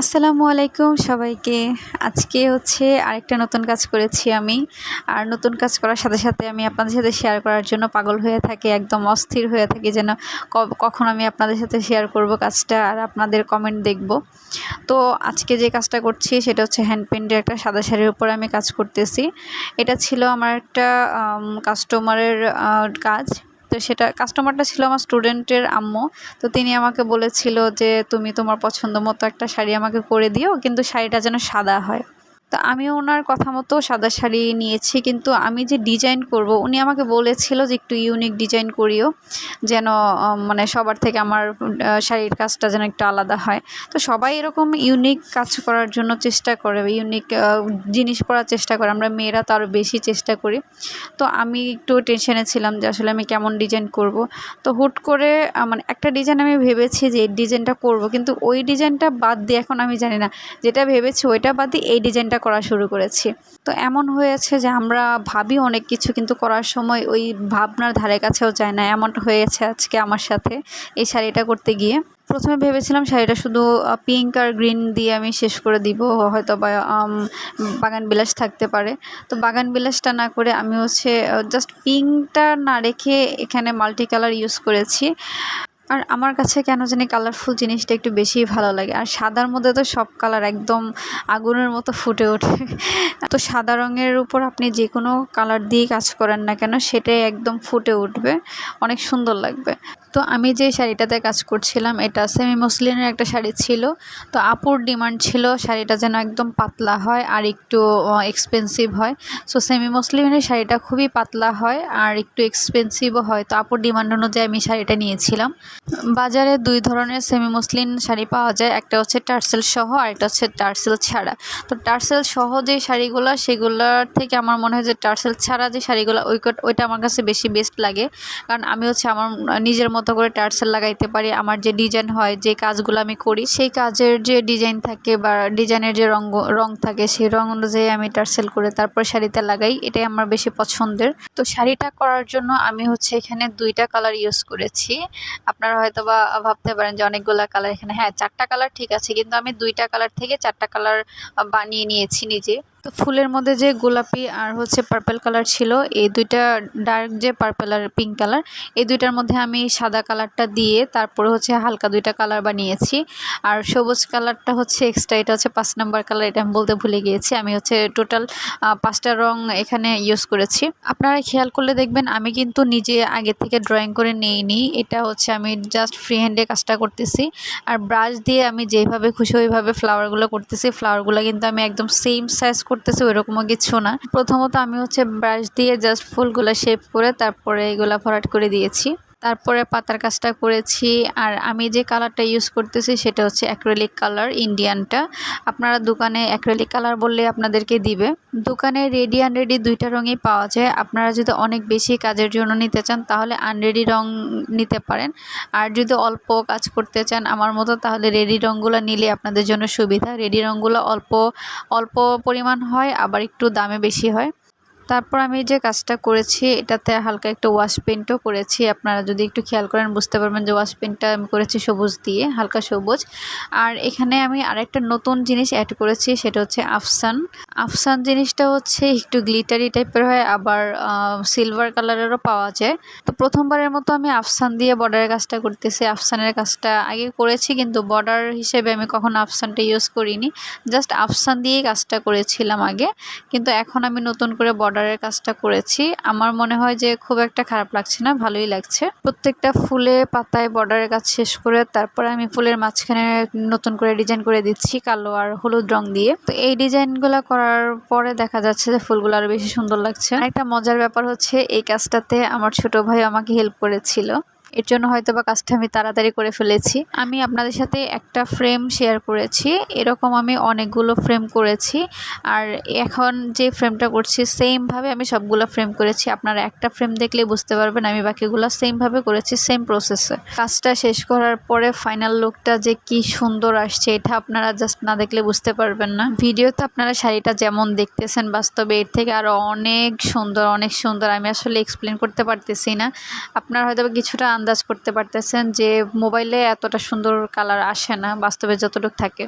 আসসালামু আলাইকুম সবাইকে। আজকে হচ্ছে আরেকটা নতুন কাজ করেছি আমি। আর নতুন কাজ করার সাথে সাথে আমি আপনাদের সাথে শেয়ার করার জন্য পাগল হয়ে থাকি, একদম অস্থির হয়ে থাকি যেন কখন আমি আপনাদের সাথে শেয়ার করব কাজটা আর আপনাদের কমেন্ট দেখব। তো আজকে যে কাজটা করছি সেটা হচ্ছে হ্যান্ড পেন্টের একটা সাদা শাড়ির উপরে আমি কাজ করতেছি। এটা ছিল আমার একটা কাস্টমারের কাজ। তো সেটা কাস্টমারটা ছিল আমার স্টুডেন্টের আম্মু। তো তিনি আমাকে বলেছিল যে, তুমি তোমার পছন্দ মতো একটা শাড়ি আমাকে করে দিও, কিন্তু শাড়িটা যেন সাদা হয়। তো আমি ওনার কথা মতো সাদা শাড়ি নিয়েছি, কিন্তু আমি যে ডিজাইন করব, উনি আমাকে বলেছিল যে একটু ইউনিক ডিজাইন করিও, যেন মানে সবার থেকে আমার শাড়ির কাজটা যেন একটু আলাদা হয়। তো সবাই এরকম ইউনিক কাজ করার জন্য চেষ্টা করে ইউনিক জিনিস পরার চেষ্টা করে। আমরা মেয়েরা তো আরও বেশি চেষ্টা করি। তো আমি একটু টেনশনে ছিলাম যে আসলে আমি কেমন ডিজাইন করব। তো হুট করে মানে একটা ডিজাইন আমি ভেবেছি যে এই ডিজাইনটা করব, কিন্তু ওই ডিজাইনটা বাদ দিয়ে এখন আমি জানি না। যেটা ভেবেছি ওইটা বাদ দিয়ে এই ডিজাইনটা করা শুরু করেছি। তো এমন হয়েছে যে আমরা ভাবি অনেক কিছু কিন্তু করার সময় ওই ভাবনার ধারে কাছেও যায় না। এমনটা হয়েছে আজকে আমার সাথে এই শাড়িটা করতে গিয়ে। প্রথমে ভেবেছিলাম শাড়িটা শুধু পিঙ্ক আর গ্রিন দিয়ে আমি শেষ করে দিব। হয়তো বা বাগান বিলাস থাকতে পারে। তো বাগান বিলাসটা না করে আমি হচ্ছে জাস্ট পিঙ্কটা না রেখে এখানে মাল্টি কালার ইউজ করেছি। আর আমার কাছে কেন জানি কালারফুল জিনিসটা একটু বেশিই ভালো লাগে। আর সাদার মধ্যে তো সব কালার একদম আগুনের মতো ফুটে ওঠে। তো সাদা রঙের উপর আপনি যে কোনো কালার দিয়ে কাজ করেন না কেন, সেটাই একদম ফুটে উঠবে। অনেক সুন্দর লাগবে। তো আমি যে শাড়িটাতে কাজ করছিলাম, এটা সেমি মসলিনের একটা শাড়ি ছিল। তো আপুর ডিমান্ড ছিল শাড়িটা যেন একদম পাতলা হয় আর একটু এক্সপেন্সিভ হয়। সো সেমি মসলিনের শাড়িটা খুবই পাতলা হয় আর একটু এক্সপেন্সিভও হয়। তো আপুর ডিমান্ড অনুযায়ী আমি শাড়িটা নিয়েছিলাম। বাজারে দুই ধরনের সেমি মসলিন শাড়ি পাওয়া যায়। একটা হচ্ছে টার্সেল সহ আর একটা হচ্ছে টার্সেল ছাড়া। তো টার্সেল সহ যে শাড়িগুলো, সেগুলোর থেকে আমার মনে হয় যে টার্সেল ছাড়া যে শাড়িগুলো, ওই ওইটা আমার কাছে বেশি বেস্ট লাগে। কারণ আমি হচ্ছে আমার নিজের মতো করে টার্সেল লাগাইতে পারি, আমার যে ডিজাইন হয়, যে কাজগুলো আমি করি, সেই কাজের যে ডিজাইন থাকে বা ডিজাইনের যে রঙ রং থাকে, সেই রং অনুযায়ী আমি টার্সেল করে তারপর শাড়িতে লাগাই, এটাই আমার বেশি পছন্দের। তো শাড়িটা করার জন্য আমি হচ্ছে এখানে দুইটা কালার ইউজ করেছি। আপনারা হয়তো বা ভাবতে পারেন যে অনেকগুলো কালার এখানে হ্যাঁ চারটা কালার ঠিক আছে, কিন্তু আমি দুইটা কালার থেকে চারটা কালার বানিয়ে নিয়েছি নিজে। তো ফুলের মধ্যে যে গোলাপি আর হচ্ছে পার্পেল কালার ছিল, এই দুইটা ডার্ক যে পার্পেল আর পিঙ্ক কালার এই দুইটার মধ্যে আমি সাদা কালারটা দিয়ে তারপরে হচ্ছে হালকা দুইটা কালার বানিয়েছি। আর সবুজ কালারটা হচ্ছে এক্সট্রা এটা হচ্ছে পাঁচ নাম্বার কালার এটা আমি বলতে ভুলে গিয়েছি। আমি হচ্ছে টোটাল পাঁচটা রং এখানে ইউজ করেছি। আপনারা খেয়াল করলে দেখবেন, আমি কিন্তু নিজে আগে থেকে ড্রয়িং করে নিইনি। এটা হচ্ছে আমি জাস্ট ফ্রি হ্যান্ডে কাজটা করতেছি। আর ব্রাশ দিয়ে আমি যেভাবে খুশি ওইভাবে ফ্লাওয়ারগুলো করতেছি। ফ্লাওয়ারগুলো কিন্তু আমি একদম সেম সাইজ করতেছে ওইরকমও কিছু না। প্রথমত আমি হচ্ছে ব্রাশ দিয়ে জাস্ট ফুলগুলো শেপ করে তারপরে এগুলা ভরাট করে দিয়েছি। তারপরে পাতার কাজটা করেছি আর আমি যে কালারটা ইউজ করতেছি সেটা হচ্ছে অ্যাক্রেলিক কালার ইন্ডিয়ানটা আপনারা দোকানে অ্যাক্রেলিক কালার বললে আপনাদেরকে দিবে। দোকানে রেডি আনরেডি দুইটা রঙই পাওয়া যায়। আপনারা যদি অনেক বেশি কাজের জন্য নিতে চান, তাহলে আনরেডি রং নিতে পারেন। আর যদি অল্প কাজ করতে চান আমার মতো, তাহলে রেডি রঙগুলো নিলে আপনাদের জন্য সুবিধা। রেডি রঙগুলো অল্প অল্প পরিমাণ হয়, আবার একটু দামে বেশি হয়। তারপর আমি যে কাজটা করেছি, এটাতে হালকা একটা ওয়াশ পেন্টও করেছি। আপনারা যদি একটু খেয়াল করেন, বুঝতে পারবেন যে ওয়াশ পেন্টটা আমি করেছি সবুজ দিয়ে, হালকা সবুজ। আর এখানে আমি আরেকটা নতুন জিনিস অ্যাড করেছি, সেটা হচ্ছে আফসান। আফসান জিনিসটা হচ্ছে একটু গ্লিটারি টাইপের হয়, আবার সিলভার কালারেরও পাওয়া যায়। তো প্রথমবারের মতো আমি আফসান দিয়ে বর্ডারের কাজটা করতেছি। আফসানের কাজটা আগে করেছি, কিন্তু বর্ডার হিসেবে আমি কখনো আফসানটা ইউজ করিনি। জাস্ট আফসান দিয়েই কাজটা করেছিলাম আগে। কিন্তু এখন আমি নতুন করে বর্ডারের কাজটা করেছি। আমার মনে হয় যে খুব একটা খারাপ লাগছে না, ভালোই লাগছে। প্রত্যেকটা ফুলে, পাতায় বর্ডারের কাজ শেষ করে তারপরে আমি ফুলের মাঝখানে নতুন করে ডিজাইন করে দিচ্ছি কালো আর হলুদ রং দিয়ে। তো এই ডিজাইনগুলো করার পরে দেখা যাচ্ছে যে ফুলগুলো আরও বেশি সুন্দর লাগছে। একটা মজার ব্যাপার হচ্ছে, এই কাজটাতে আমার ছোট ভাই আমাকে হেল্প করেছিল। এর জন্য হয়তো বা কাজটা আমি তাড়াতাড়ি করে ফেলেছি। আমি আপনাদের সাথে একটা ফ্রেম শেয়ার করেছি। এরকম আমি অনেকগুলো ফ্রেম করেছি। আর এখন যে ফ্রেমটা করছি সেমভাবে আমি সবগুলো ফ্রেম করেছি। আপনারা একটা ফ্রেম দেখলে বুঝতে পারবেন, আমি বাকিগুলো সেমভাবে করেছি সেম প্রসেসে কাজটা শেষ করার পরে ফাইনাল লুকটা যে কি সুন্দর আসছে, এটা আপনারা জাস্ট না দেখলে বুঝতে পারবেন না। ভিডিওতে আপনারা শাড়িটা যেমন দেখতেছেন, বাস্তবে এর থেকে আরও অনেক সুন্দর অনেক সুন্দর। আমি আসলে এক্সপ্লেন করতে পারতেছি না। আপনারা হয়তো কিছুটা আন্দাজ করতে পারতেছেন যে মোবাইলে এতটা সুন্দর কালার আসে না বাস্তবে যতটুকু থাকে।